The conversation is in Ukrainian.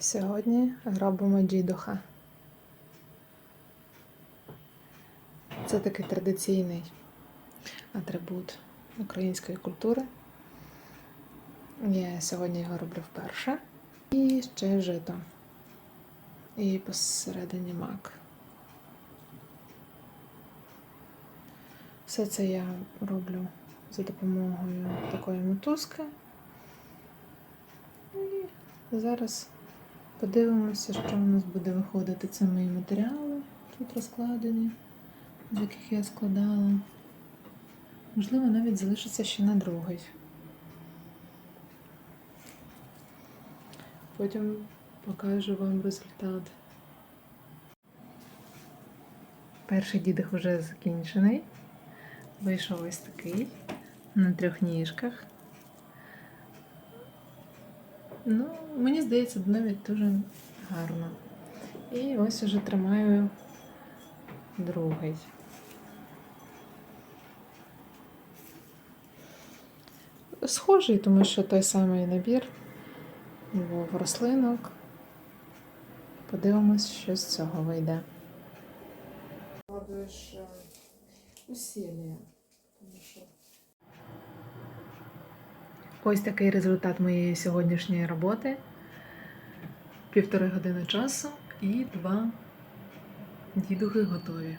Сьогодні робимо дідуха. Це такий традиційний атрибут української культури. Я сьогодні його роблю вперше. І ще жито. І посередині мак. Все це я роблю за допомогою такої мотузки. І зараз подивимося, що у нас буде виходити. Це мої матеріали тут розкладені, з яких я складала. Можливо, навіть залишиться ще на другий. Потім покажу вам результат. Перший дідих вже закінчений. Вийшов ось такий на трьох ніжках. Ну, мені здається, навіть дуже гарно. І ось уже тримаю другий. Схожий, тому що той самий набір був рослинок. Подивимось, що з цього вийде. Вкладуєш усілля. Тому що Ось такий результат моєї сьогоднішньої роботи. Півтори години часу і два дідухи готові.